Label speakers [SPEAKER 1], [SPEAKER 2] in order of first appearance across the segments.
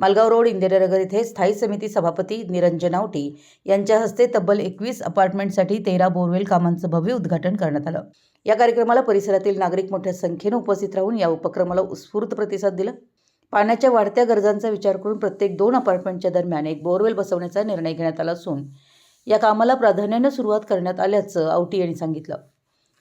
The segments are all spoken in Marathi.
[SPEAKER 1] मालगाव रोड इंदिरानगर येथे स्थायी समिती सभापती निरंजन आवटी यांच्या हस्ते तब्बल एकवीस अपार्टमेंटसाठी तेरा बोरवेल कामांचं भव्य उद्घाटन करण्यात आलं. या कार्यक्रमाला परिसरातील नागरिक मोठ्या संख्येनं उपस्थित राहून या उपक्रमाला उत्स्फूर्त प्रतिसाद दिला. पाण्याच्या वाढत्या गरजांचा विचार करून प्रत्येक दोन अपार्टमेंटच्या दरम्यान एक बोरवेल बसवण्याचा निर्णय घेण्यात आला असून या कामाला प्राधान्यानं सुरुवात करण्यात आल्याचं आवटी यांनी सांगितलं.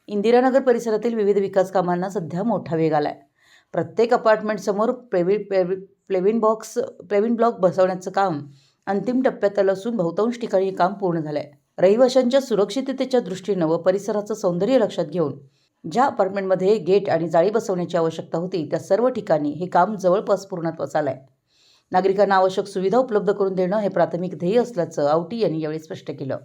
[SPEAKER 1] इंदिरानगर परिसरातील विविध विकास कामांना सध्या मोठा वेग आला आहे प्रत्येक अपार्टमेंटसमोर प्लेवि प्लेवि प्लेविन बॉक्स प्लेविन ब्लॉक बसवण्याचं काम अंतिम टप्प्यात आलं असून बहुतांश ठिकाणी हे काम पूर्ण झालंय. रहिवाशांच्या सुरक्षिततेच्या दृष्टीनं व परिसराचं सौंदर्य लक्षात घेऊन ज्या अपार्टमेंटमध्ये गेट आणि जाळी बसवण्याची आवश्यकता होती त्या सर्व ठिकाणी हे काम जवळपास पूर्णत्वास आलंय नागरिकांना आवश्यक सुविधा उपलब्ध करून देणं हे प्राथमिक ध्येय असल्याचं आवटी यांनी यावेळी स्पष्ट केलं.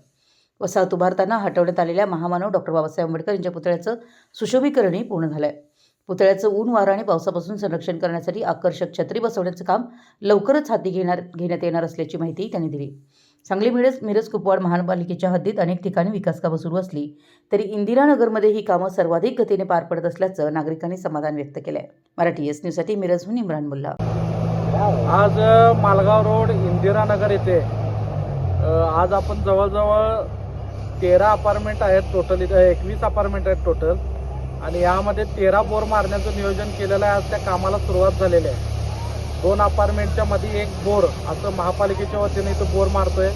[SPEAKER 1] वसाहत उभारताना हटवण्यात आलेल्या महामानव डॉक्टर बाबासाहेब आंबेडकर यांच्या पुतळ्याचं सुशोभीकरणही पूर्ण झालंय. पुतळ्याचं ऊन वारा आणि पावसापासून संरक्षण करण्यासाठी आकर्षक छत्री बसवण्याचं काम लवकरच हाती घेणार घेण्यात येणार असल्याची माहिती त्यांनी दिली. सांगली मिरज मिरज कुपवाड महानगरपालिकेच्या हद्दीत अनेक ठिकाणी विकास कामं सुरू असली तरी इंदिरानगरमध्ये ही कामं सर्वाधिक गतीने पार पडत असल्याचं नागरिकांनी समाधान व्यक्त केलं आहे मराठी एस न्यूजसाठी मिरजहून इम्रान मुल्ला.
[SPEAKER 2] आज मालगाव रोड इंदिरानगर येथे आज आपण जवळजवळ तेरा अपार्टमेंट आहेत टोटल इथं एकवीस अपार्टमेंट आहेत टोटल आणि यामध्ये तेरा बोर मारण्याचं नियोजन केलेलं आहे. आज त्या कामाला सुरुवात झालेली आहे. दोन अपार्टमेंटच्या मध्ये एक बोर असं महापालिकेच्या वतीने इथं बोर मारतोय.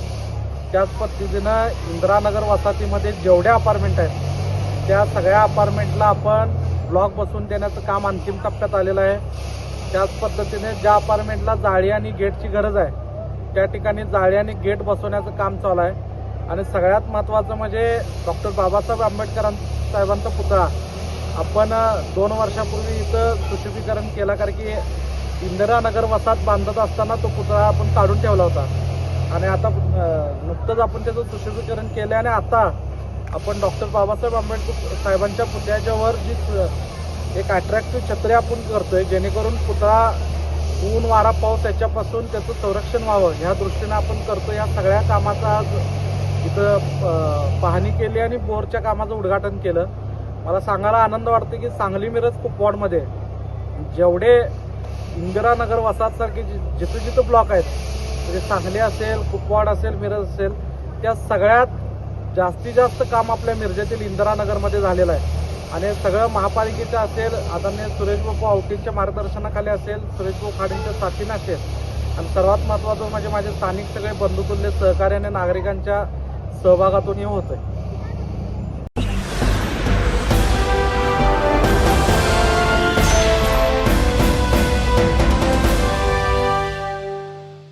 [SPEAKER 2] त्याच पद्धतीनं इंदिरानगर वसाहतीमध्ये जेवढ्या अपार्टमेंट आहेत त्या सगळ्या अपार्टमेंटला आपण ब्लॉक बसवून देण्याचं काम अंतिम टप्प्यात आलेलं आहे. त्याच पद्धतीने ज्या अपार्टमेंटला जाळी आणि गेटची गरज आहे त्या ठिकाणी जाळी आणि गेट बसवण्याचं काम चालू आहे. आणि सगळ्यात महत्त्वाचं म्हणजे डॉक्टर बाबासाहेब आंबेडकर साहेबांचा पुतळा. आपण दोन वर्षापूर्वी इथं सुशोभीकरण केला कारण की इंदिरानगर वसाहत बांधत असताना तो पुतळा आपण काढून ठेवला होता. आणि आता नुकतंच आपण त्याचं सुशोभीकरण केलं आणि आता आपण डॉक्टर बाबासाहेब आंबेडकर साहेबांच्या पुतळ्याच्या वर जी एक अट्रॅक्टिव्ह छत्री आपण करतोय जेणेकरून पुतळा ऊन वारा पाऊस याच्यापासून त्याचं संरक्षण व्हावं. ह्या दृष्टीनं आपण करतो या सगळ्या कामाचा आज इथं पाहणी केली आणि बोरच्या कामाचं उद्घाटन केलं. मला सांगायला आनंद वाटतो की सांगली मिरज कुपवाडमध्ये जेवढे इंदिरानगर वसाहतसारखे जिथं जिथं ब्लॉक आहेत म्हणजे सांगली असेल कुपवाड असेल मिरज असेल त्या सगळ्यात जास्तीत जास्त काम आपल्या मिरजेतील इंदिरानगरमध्ये झालेलं आहे. आणि सगळं महापालिकेचं असेल आदरणीय सुरेश बापू आवटींच्या मार्गदर्शनाखाली असेल सुरेश भाऊ खाडेंच्या साथीनं असेल. आणि सर्वात महत्त्वाचं म्हणजे माझे स्थानिक सगळे बंधुतुल्य सहकार्याने नागरिकांच्या सहभागातून हे होतंय.